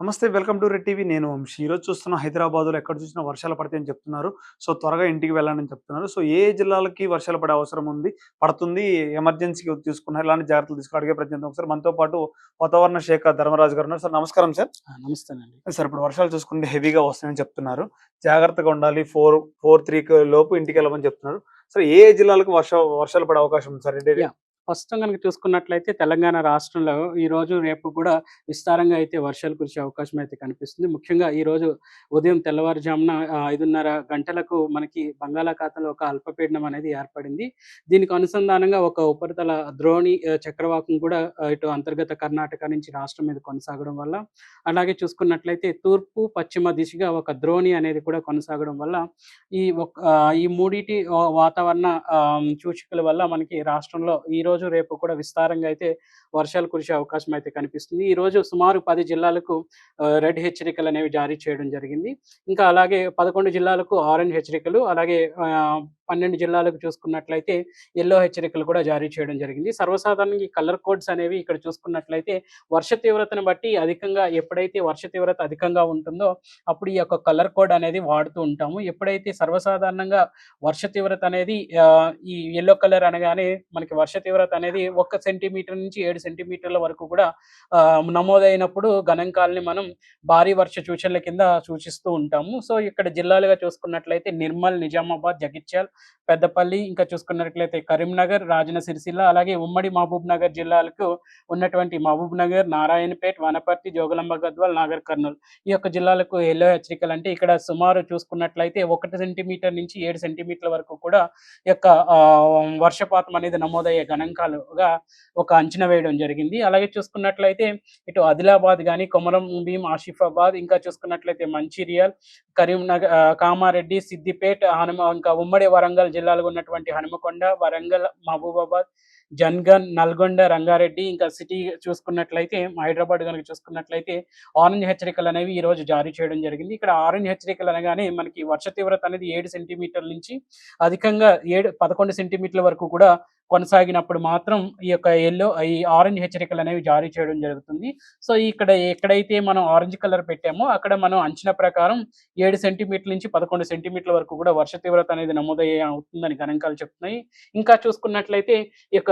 నమస్తే welcome to red TV. నేను వంశీ ఈరోజు చూస్తున్న హైదరాబాద్లో ఎక్కడ చూసినా వర్షాలు పడతాయని చెప్తున్నారు. సో త్వరగా ఇంటికి వెళ్ళాలని చెప్తున్నారు. సో ఏ జిల్లాలకి వర్షాలు పడే అవసరం ఉంది? పడుతుంది ఎమర్జెన్సీకి తీసుకున్నారు ఇలాంటి జాగ్రత్తలు తీసుకుని అడిగే ప్రయత్నం ఒకసారి మనతో పాటు వాతావరణ శాఖ ధర్మరాజు గారు ఉన్నారు. సార్ నమస్కారం సార్. నమస్తేనండి సార్ ఇప్పుడు వర్షాలు చూసుకుంటే హెవీగా వస్తాయని చెప్తున్నారు. జాగ్రత్తగా ఉండాలి. ఫోర్ ఫోర్ త్రీ లోపు ఇంటికి వెళ్ళమని చెప్తున్నారు. సార్ ఏ జిల్లాలకు వర్ష వర్షాలు పడే అవకాశం ఉంది సార్. ప్రస్తుతం కనుక చూసుకున్నట్లయితే తెలంగాణ రాష్ట్రంలో ఈ రోజు రేపు కూడా విస్తారంగా అయితే వర్షాలు కురిసే అవకాశం అయితే కనిపిస్తుంది. ముఖ్యంగా ఈ రోజు ఉదయం తెల్లవారుజామున ఐదున్నర గంటలకు మనకి బంగాళాఖాతంలో ఒక అల్పపీడనం అనేది ఏర్పడింది. దీనికి అనుసంధానంగా ఒక ఉపరితల ద్రోణి చక్రవాకం కూడా ఇటు అంతర్గత కర్ణాటక నుంచి రాష్ట్రం మీద కొనసాగడం వల్ల అలాగే చూసుకున్నట్లయితే తూర్పు పశ్చిమ దిశగా ఒక ద్రోణి అనేది కూడా కొనసాగడం వల్ల ఈ ఒక ఈ మూడిటి వాతావరణ సూచికల వల్ల మనకి రాష్ట్రంలో ఈ రోజు రేపు కూడా విస్తారంగా అయితే వర్షాలు కురిసే అవకాశం అయితే కనిపిస్తుంది. ఈ రోజు సుమారు పది జిల్లాలకు రెడ్ హెచ్చరికలు అనేవి జారీ చేయడం జరిగింది. ఇంకా అలాగే పదకొండు జిల్లాలకు ఆరెంజ్ హెచ్చరికలు అలాగే ఆ, పన్నెండు జిల్లాలకు చూసుకున్నట్లయితే ఎల్లో హెచ్చరికలు కూడా జారీ చేయడం జరిగింది. సర్వసాధారణంగా ఈ కలర్ కోడ్స్ అనేవి ఇక్కడ చూసుకున్నట్లయితే వర్ష తీవ్రతను బట్టి అధికంగా ఎప్పుడైతే వర్ష తీవ్రత అధికంగా ఉంటుందో అప్పుడు ఈ యొక్క కలర్ కోడ్ అనేది వాడుతూ ఉంటాము. ఎప్పుడైతే సర్వసాధారణంగా వర్ష తీవ్రత అనేది ఈ ఎల్లో కలర్ అనగానే మనకి వర్ష తీవ్రత అనేది ఒక సెంటీమీటర్ నుంచి ఏడు సెంటీమీటర్ల వరకు కూడా నమోదైనప్పుడు గణాంకాలని మనం భారీ వర్ష సూచనల కింద సూచిస్తూ ఉంటాము. సో ఇక్కడ జిల్లాలుగా చూసుకున్నట్లయితే నిర్మల్ నిజామాబాద్ జగిత్యాల్ పెద్దపల్లి ఇంకా చూసుకున్నట్లయితే కరీంనగర్ రాజన సిరిసిల్ల అలాగే ఉమ్మడి మహబూబ్ నగర్ జిల్లాలకు ఉన్నటువంటి మహబూబ్ నగర్ నారాయణపేట్ వనపర్తి జోగులంబ గద్వాల్ నాగర్ కర్నూలు ఈ యొక్క జిల్లాలకు ఎల్లో హెచ్చరికలు అంటే ఇక్కడ సుమారు చూసుకున్నట్లయితే ఒకటి సెంటీమీటర్ నుంచి ఏడు సెంటీమీటర్ల వరకు కూడా యొక్క ఆ, వర్షపాతం అనేది నమోదయ్యే గణాంకాలుగా ఒక అంచనా వేయడం జరిగింది. అలాగే చూసుకున్నట్లయితే ఇటు ఆదిలాబాద్ కానీ కొమరం భీం ఆసిఫాబాద్ ఇంకా చూసుకున్నట్లయితే మంచిర్యాల్ కరీంనగర్ కామారెడ్డి సిద్దిపేట హనుమ ఇంకా ఉమ్మడి వరంగల్ జిల్లాలో ఉన్నటువంటి హనుమకొండ వరంగల్ మహబూబాబాద్ జన్గన్ నల్గొండ రంగారెడ్డి ఇంకా సిటీ చూసుకున్నట్లయితే హైదరాబాద్ కనుక చూసుకున్నట్లయితే ఆరెంజ్ హెచ్చరికలు అనేవి ఈ రోజు జారీ చేయడం జరిగింది. ఇక్కడ ఆరెంజ్ హెచ్చరికలు అనగానే మనకి వర్ష తీవ్రత అనేది ఏడు సెంటీమీటర్ల నుంచి అధికంగా ఏడు పదకొండు సెంటీమీటర్ల వరకు కూడా కొనసాగినప్పుడు మాత్రం ఈ యొక్క ఎల్లో ఈ ఆరెంజ్ హెచ్చరికలు అనేవి జారీ చేయడం జరుగుతుంది. సో ఇక్కడ ఎక్కడైతే మనం ఆరెంజ్ కలర్ పెట్టామో అక్కడ మనం అంచనా ప్రకారం ఏడు సెంటీమీటర్ల నుంచి పదకొండు సెంటీమీటర్ల వరకు కూడా వర్ష తీవ్రత అనేది నమోదయ్యే అవుతుందని గణాంకాలు చెప్తున్నాయి. ఇంకా చూసుకున్నట్లయితే ఈ యొక్క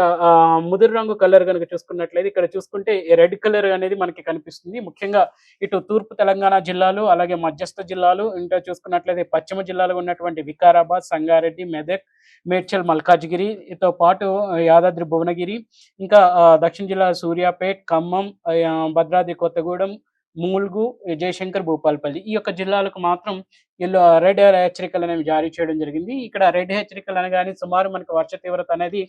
ముదురు రంగు కలర్ కనుక చూసుకున్నట్లయితే ఇక్కడ చూసుకుంటే రెడ్ కలర్ అనేది మనకి కనిపిస్తుంది. ముఖ్యంగా ఇటు తూర్పు తెలంగాణ జిల్లాలు అలాగే మధ్యస్థ జిల్లాలు ఇంకా చూసుకున్నట్లయితే పశ్చిమ జిల్లాలో ఉన్నటువంటి వికారాబాద్ సంగారెడ్డి మెదక్ మేడ్చల్ మల్కాజ్గిరితో పాటు యాదాద్రి భువనగిరి ఇంకా దక్షిణ జిల్లా సూర్యాపేట్ ఖమ్మం భద్రాద్రి కొత్తగూడెం మూల్గు జయశంకర్ భూపాల్పల్లి. ఈ యొక్క జిల్లాలకు మాత్రం వీళ్ళు రెడ్ హెచ్చరికలు అనేవి జారీ చేయడం జరిగింది. ఇక్కడ రెడ్ హెచ్చరికలు అనగానే సుమారు మనకి వర్ష తీవ్రత అనేది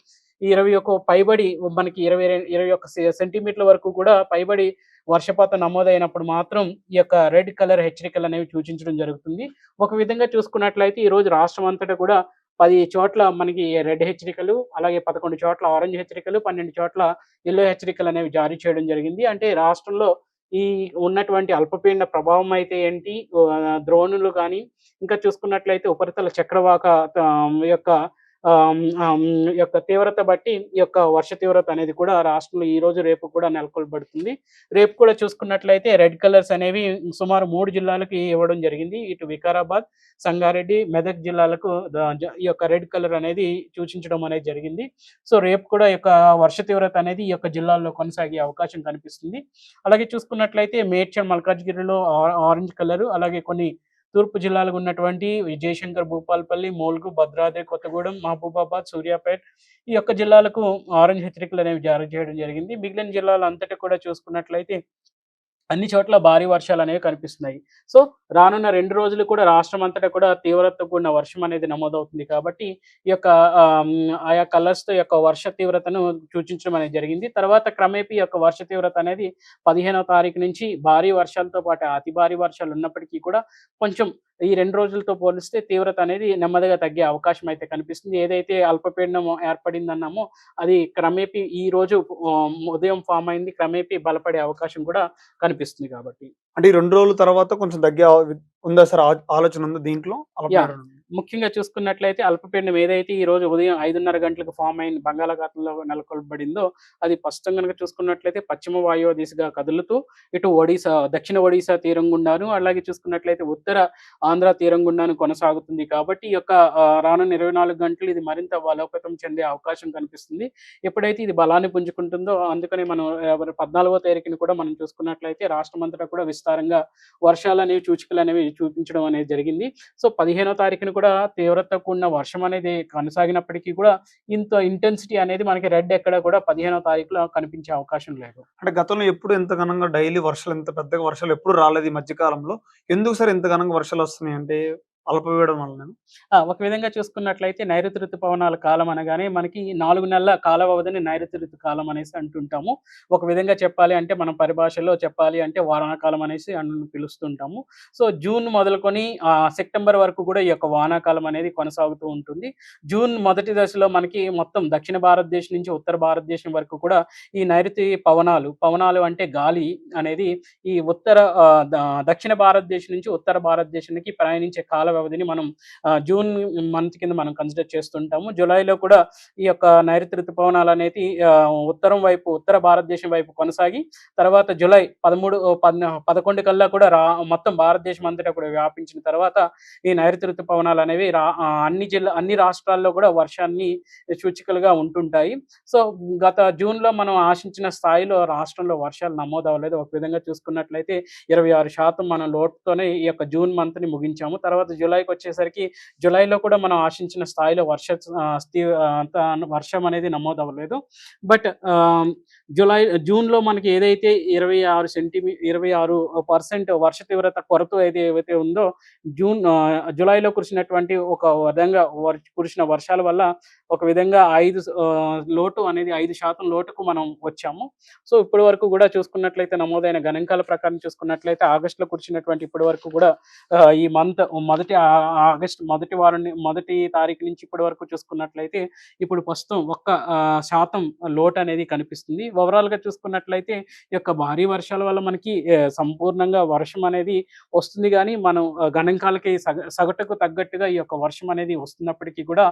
ఇరవై ఒక పైబడి మనకి ఇరవై ఇరవై ఒక సెంటీమీటర్ల వరకు కూడా పైబడి వర్షపాతం నమోదైనప్పుడు మాత్రం ఈ యొక్క రెడ్ కలర్ హెచ్చరికలు అనేవి సూచించడం జరుగుతుంది. ఒక విధంగా చూసుకున్నట్లయితే ఈ రోజు రాష్ట్రం అంతటా కూడా పది చోట్ల మనకి రెడ్ హెచ్చరికలు అలాగే పదకొండు చోట్ల ఆరెంజ్ హెచ్చరికలు పన్నెండు చోట్ల ఎల్లో హెచ్చరికలు అనేవి జారీ చేయడం జరిగింది. అంటే రాష్ట్రంలో ఈ ఉన్నటువంటి అల్పపీడన ప్రభావం అయితే ఏంటి? ద్రోణులు కానీ ఇంకా చూసుకున్నట్లయితే ఉపరితల చక్రవాక యొక్క యొక్క తీవ్రత బట్టి ఈ యొక్క వర్ష తీవ్రత అనేది కూడా రాష్ట్రంలో ఈ రోజు రేపు కూడా నెలకొల్పబడుతుంది. రేపు కూడా చూసుకున్నట్లయితే రెడ్ కలర్స్ అనేవి సుమారు మూడు జిల్లాలకి ఇవ్వడం జరిగింది. ఇటు వికారాబాద్ సంగారెడ్డి మెదక్ జిల్లాలకు ఈ యొక్క రెడ్ కలర్ అనేది సూచించడం అనేది జరిగింది. సో రేపు కూడా ఈ యొక్క వర్ష తీవ్రత అనేది ఈ యొక్క జిల్లాల్లో కొనసాగే అవకాశం కనిపిస్తుంది. అలాగే చూసుకున్నట్లయితే మేడ్చల్ మల్కాజ్గిరిలో ఆ- ఆరెంజ్ కలర్ అలాగే కొన్ని తూర్పు జిల్లాలకు ఉన్నటువంటి విజయశంకర్ భూపాల్పల్లి మోల్గు భద్రాద్రి కొత్తగూడెం మహబూబాబాద్ సూర్యాపేట్ ఈ యొక్క జిల్లాలకు ఆరెంజ్ హెచ్చరికలు అనేవి జారీ చేయడం జరిగింది. మిగిలిన జిల్లాలు అంతటి కూడా చూసుకున్నట్లయితే అన్ని చోట్ల భారీ వర్షాలు అనేవి కనిపిస్తున్నాయి. సో రానున్న రెండు రోజులు కూడా రాష్ట్రం అంతటా కూడా తీవ్రత కూడిన వర్షం అనేది నమోదవుతుంది కాబట్టి ఈ యొక్క ఆయా కలర్స్తో యొక్క వర్ష తీవ్రతను సూచించడం అనేది జరిగింది. తర్వాత క్రమేపీ యొక్క వర్ష తీవ్రత అనేది పదిహేనవ తారీఖు నుంచి భారీ వర్షాలతో పాటు అతి భారీ వర్షాలు ఉన్నప్పటికీ కూడా కొంచెం ఈ రెండు రోజులతో పోలిస్తే తీవ్రత అనేది నెమ్మదిగా తగ్గే అవకాశం అయితే కనిపిస్తుంది. ఏదైతే అల్పపీడనం ఏర్పడిందన్నామో అది క్రమేపీ ఈ రోజు ఉదయం ఫామ్ అయింది. క్రమేపీ బలపడే అవకాశం కూడా కనిపిస్తుంది కాబట్టి. అంటే ఈ రెండు రోజుల తర్వాత కొంచెం తగ్గే ఉందా సార్ ఆలోచన ఉందా దీంట్లో? ముఖ్యంగా చూసుకున్నట్లయితే అల్పపీడనం ఏదైతే ఈ రోజు ఉదయం ఐదున్నర గంటలకు ఫామ్ అయిన బంగాళాఖాతంలో నెలకొల్పబడిందో అది స్పష్టం కనుక చూసుకున్నట్లయితే పశ్చిమ వాయువ దిశగా కదులుతూ ఇటు ఒడిశా దక్షిణ ఒడిశా తీరం గుండాను అలాగే చూసుకున్నట్లయితే ఉత్తర ఆంధ్ర తీరం గుండాను కొనసాగుతుంది. కాబట్టి ఈ యొక్క రానున్న ఇరవై నాలుగు గంటలు ఇది మరింత బలోపేతం చెందే అవకాశం కనిపిస్తుంది. ఎప్పుడైతే ఇది బలాన్ని పుంజుకుంటుందో అందుకని మనం పద్నాలుగో తారీఖుని కూడా మనం చూసుకున్నట్లయితే రాష్ట్రం అంతటా కూడా విస్తారంగా వర్షాలు అనేవి సూచికలు అనేవి చూపించడం అనేది జరిగింది. సో పదిహేనో తారీఖున కూడా తీవ్రత కూడిన వర్షం అనేది కొనసాగినప్పటికీ కూడా ఇంత ఇంటెన్సిటీ అనేది మనకి రెడ్ ఎక్కడ కూడా పదిహేనో తారీఖులో కనిపించే అవకాశం లేదు. అంటే గతంలో ఎప్పుడు ఎంత ఘనంగా డైలీ వర్షాలు ఇంత పెద్దగా వర్షాలు ఎప్పుడు రాలేదు ఈ మధ్య కాలంలో ఎందుకు సార్ ఇంత ఘనంగా వర్షాలు వస్తున్నాయి? అంటే అల్పవేయడం వలన. ఒక విధంగా చూసుకున్నట్లయితే నైరుతి ఋతుపవనాల కాలం అనగానే మనకి నాలుగు నెలల కాల వ్యవధిని నైరుతి ఋతు కాలం అనేసి అంటుంటాము. ఒక విధంగా చెప్పాలి అంటే మనం పరిభాషలో చెప్పాలి అంటే వానాకాలం అనేసి పిలుస్తుంటాము. సో జూన్ మొదలుకొని సెప్టెంబర్ వరకు కూడా ఈ యొక్క వానాకాలం అనేది కొనసాగుతూ ఉంటుంది. జూన్ మొదటి దశలో మనకి మొత్తం దక్షిణ భారతదేశం నుంచి ఉత్తర భారతదేశం వరకు కూడా ఈ నైరుతి పవనాలు పవనాలు అంటే గాలి అనేది ఈ ఉత్తర దక్షిణ భారతదేశం నుంచి ఉత్తర భారతదేశానికి ప్రయాణించే కాల వ్యవధిని మనం జూన్ మంత్ కింద మనం కన్సిడర్ చేస్తుంటాము. జూలైలో కూడా ఈ యొక్క నైరుతి ఋతుపవనాలు అనేది ఉత్తరం వైపు ఉత్తర భారతదేశం వైపు కొనసాగి తర్వాత జూలై పదమూడు పద్న- పదకొండు కల్లా కూడా రా మొత్తం భారతదేశం అంతటా కూడా వ్యాపించిన తర్వాత ఈ నైరుతి ఋతుపవనాలు అనేవి రా అన్ని జిల్లా అన్ని రాష్ట్రాల్లో కూడా వర్షాన్ని సూచికలుగా ఉంటుంటాయి. సో గత జూన్లో మనం ఆశించిన స్థాయిలో రాష్ట్రంలో వర్షాలు నమోదు అవ్వలేదు ఒక విధంగా చూసుకున్నట్లయితే ఇరవై ఆరు శాతం మనం లోటుతోనే ఈ యొక్క జూన్ మంత్ని ముగించాము. తర్వాత జూలైకి వచ్చేసరికి జూలైలో కూడా మనం ఆశించిన స్థాయిలో వర్ష స్థి- అంత వర్షం అనేది నమోదు అవ్వలేదు బట్ జూలై జూన్లో మనకి ఏదైతే ఇరవై ఆరు సెంటీమీ ఇరవై ఆరు పర్సెంట్ వర్ష తీవ్రత కొరత అయితే ఏవైతే ఉందో జూన్ జూలైలో కురిసినటువంటి ఒక విధంగా కురిసిన వర్షాల వల్ల ఒక విధంగా ఐదు లోటు అనేది ఐదు శాతం లోటుకు మనం వచ్చాము. సో ఇప్పటి వరకు కూడా చూసుకున్నట్లయితే నమోదైన గణాంకాల ప్రకారం చూసుకున్నట్లయితే ఆగస్టులో కురిసినటువంటి ఇప్పటి వరకు కూడా ఈ మంత్ మొదటి మొదటి ఆగస్ట్ మొదటి వారం మొదటి తారీఖు నుంచి ఇప్పటి వరకు చూసుకున్నట్లయితే ఇప్పుడు ప్రస్తుతం ఒక్క శాతం లోటు అనేది కనిపిస్తుంది. ఓవరాల్గా చూసుకున్నట్లయితే ఈ యొక్క భారీ వర్షాల వల్ల మనకి సంపూర్ణంగా వర్షం అనేది వస్తుంది కానీ మనం గణాంకాలకి సగటుకు తగ్గట్టుగా ఈ యొక్క వర్షం అనేది వస్తున్నప్పటికీ కూడా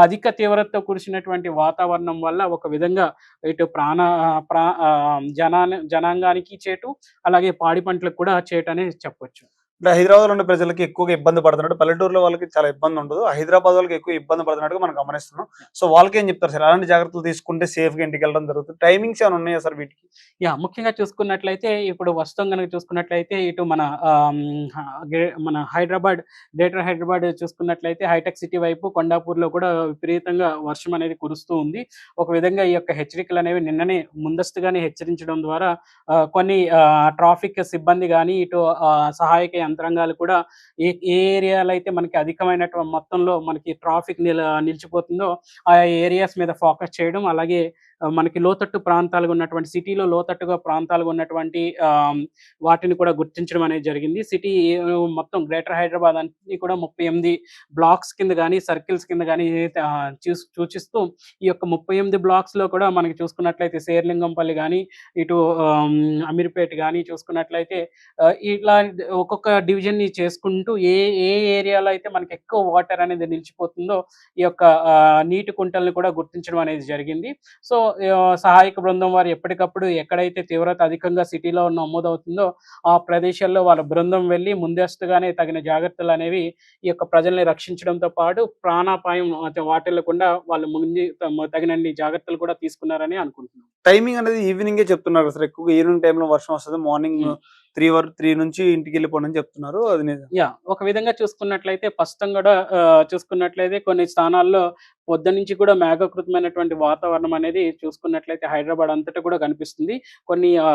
అధిక తీవ్రతతో కురిసినటువంటి వాతావరణం వల్ల ఒక విధంగా ఇటు ప్రాణ ప్రా ఆ, జనా జనాంగానికి చేటు అలాగే పాడి పంటలకు కూడా చేటు అనేది చెప్పొచ్చు. ఇప్పుడు హైదరాబాద్ ఉండే ప్రజలకి ఎక్కువగా ఇబ్బంది పడుతున్నట్టు పల్లెటూరులో వాళ్ళకి చాలా ఇబ్బంది ఉండదు. హైదరాబాద్ వాళ్ళకి ఎక్కువ ఇబ్బంది పడుతున్నట్టుగా మనం గమనిస్తున్నాం. సో వాళ్ళకి ఏం చెప్తారు సార్? అలాంటి జాగ్రత్తలు తీసుకుంటే సేఫ్గా ఇంటికి వెళ్ళడం జరుగుతుంది. టైమింగ్స్ ఏమైనా ఉన్నాయా సార్ వీటికి? యా ముఖ్యంగా చూసుకున్నట్లయితే ఇప్పుడు వస్తాం కనుక చూసుకున్నట్లయితే ఇటు మన గే- మన హైదరాబాద్ గ్రేటర్ హైదరాబాద్ చూసుకున్నట్లయితే హైటెక్ సిటీ వైపు కొండాపూర్లో కూడా విపరీతంగా వర్షం అనేది కురుస్తూ ఉంది. ఒక విధంగా ఈ యొక్క హెచ్చరికలు అనేవి నిన్ననే ముందస్తుగానే హెచ్చరించడం ద్వారా ఆ, కొన్ని ట్రాఫిక్ సిబ్బంది కానీ ఇటు సహాయక యంత్రాంగాలు కూడా ఏ ఏ ఏరియాలో అయితే మనకి అధికమైనటువంటి మొత్తంలో మనకి ట్రాఫిక్ నిల నిలిచిపోతుందో ఆ ఏరియాస్ మీద ఫోకస్ చేయడం అలాగే మనకి లోతట్టు ప్రాంతాలుగా ఉన్నటువంటి సిటీలో లోతట్టుగా ప్రాంతాలుగా ఉన్నటువంటి ఆ, వాటిని కూడా గుర్తించడం అనేది జరిగింది. సిటీ మొత్తం గ్రేటర్ హైదరాబాద్ అన్ని కూడా ముప్పై ఎనిమిది బ్లాక్స్ కింద కానీ సర్కిల్స్ కింద కానీ సూచిస్తూ ఈ యొక్క ముప్పై ఎనిమిది బ్లాక్స్లో కూడా మనకి చూసుకున్నట్లయితే శేర్లింగంపల్లి కానీ ఇటు ఆమ్, అమీర్పేట కానీ చూసుకున్నట్లయితే ఇట్లా ఒక్కొక్క డివిజన్ని చేసుకుంటూ ఏ ఏ ఏరియాలో అయితే మనకి ఎక్కువ వాటర్ అనేది నిలిచిపోతుందో ఈ యొక్క నీటి కుంటల్ని కూడా గుర్తించడం అనేది జరిగింది. సో సహాయక బృందం వారు ఎప్పటికప్పుడు ఎక్కడైతే తీవ్రత అధికంగా సిటీలో నమోదవుతుందో ఆ ప్రదేశాల్లో వాళ్ళ బృందం వెళ్ళి ముందస్తుగానే తగిన జాగ్రత్తలు అనేవి ఈ యొక్క ప్రజల్ని రక్షించడంతో పాటు ప్రాణాపాయం వాటిల్లకుండా వాళ్ళు ముందు తగినన్ని జాగ్రత్తలు కూడా తీసుకున్నారని అనుకుంటున్నాను టైమింగ్ అనేది ఈవినింగే చెప్తున్నారు సార్ ఎక్కువగా ఈవినింగ్ టైంలో వర్షం వస్తుంది మార్నింగ్. త్రీ వరకు త్రీ నుంచి ఇంటికి వెళ్ళిపోండి అని చెప్తున్నారు అది నిజం. యా ఒక విధంగా చూసుకున్నట్లయితే ప్రస్తుతం కూడా చూసుకున్నట్లయితే కొన్ని స్థానాల్లో పొద్దు నుంచి కూడా మేఘకృతమైనటువంటి వాతావరణం అనేది చూసుకున్నట్లయితే హైదరాబాద్ అంతటా కూడా కనిపిస్తుంది. కొన్ని ఆ,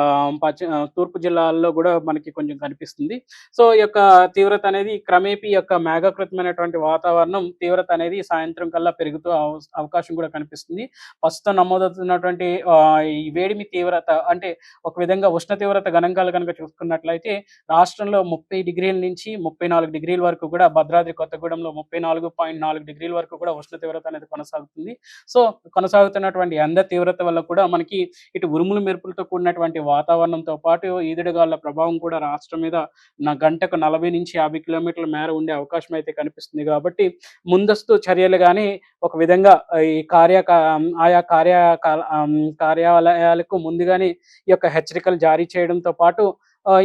తూర్పు జిల్లాల్లో కూడా మనకి కొంచెం కనిపిస్తుంది. సో ఈ యొక్క తీవ్రత అనేది క్రమేపీ యొక్క మేఘకృతమైనటువంటి వాతావరణం తీవ్రత అనేది సాయంత్రం కల్లా పెరుగుతూ అవ- అవకాశం కూడా కనిపిస్తుంది. ప్రస్తుతం నమోదవుతున్నటువంటి ఆ, ఈ వేడిమి తీవ్రత అంటే ఒక విధంగా ఉష్ణ తీవ్రత గణాంకాలు కనుక చూసుకున్నట్లయితే రాష్ట్రంలో ముప్పై డిగ్రీల నుంచి ముప్పై నాలుగు డిగ్రీల వరకు కూడా భద్రాద్రి కొత్తగూడెంలో ముప్పై నాలుగు పాయింట్ నాలుగు డిగ్రీల వరకు కూడా ఉష్ణ తీవ్రత అనేది కొనసాగుతుంది. సో కొనసాగుతున్నటువంటి ఎండ తీవ్రత వల్ల కూడా మనకి ఇటు ఉరుములు మెరుపులతో కూడినటువంటి వాతావరణంతో పాటు ఈదుడుగాల ప్రభావం కూడా రాష్ట్రం మీద నా గంటకు నలభై నుంచి యాభై కిలోమీటర్ల మేర ఉండే అవకాశం అయితే కనిపిస్తుంది కాబట్టి ముందస్తు చర్యలు కానీ ఒక విధంగా ఈ కార్య ఆయా కార్య కార్యాలయాలకు ముందుగానే ఈ యొక్క హెచ్చరికలు జారీ చేయడంతో పాటు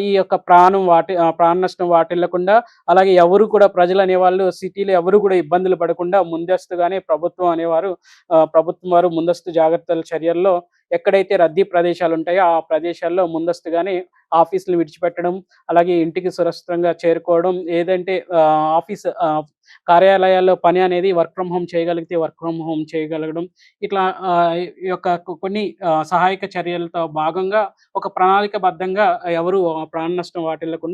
ఈ యొక్క ప్రాణం వాటి ఆ, ప్రాణ నష్టం వాటిల్లకుండా అలాగే ఎవరు కూడా ప్రజలు అనేవాళ్ళు సిటీలో ఎవరు కూడా ఇబ్బందులు పడకుండా ముందస్తుగానే ప్రభుత్వం అనేవారు ఆ, ప్రభుత్వం వారు ముందస్తు జాగ్రత్తల చర్యల్లో ఎక్కడైతే రద్దీ ప్రదేశాలు ఉంటాయో ఆ ప్రదేశాల్లో ముందస్తుగానే ఆఫీసులు విడిచిపెట్టడం అలాగే ఇంటికి సురక్షితంగా చేరుకోవడం ఏదంటే ఆ, ఆఫీస్ ఆ, కార్యాలయాల్లో పని అనేది వర్క్ ఫ్రమ్ హోమ్ చేయగలిగితే వర్క్ ఫ్రమ్ హోమ్ చేయగలగడం ఇట్లా ఆ, ఈ యొక్క కొన్ని సహాయక చర్యలతో భాగంగా ఒక ప్రణాళికబద్ధంగా ఎవరు ప్రాణ నష్టం వాటిల్లకుండా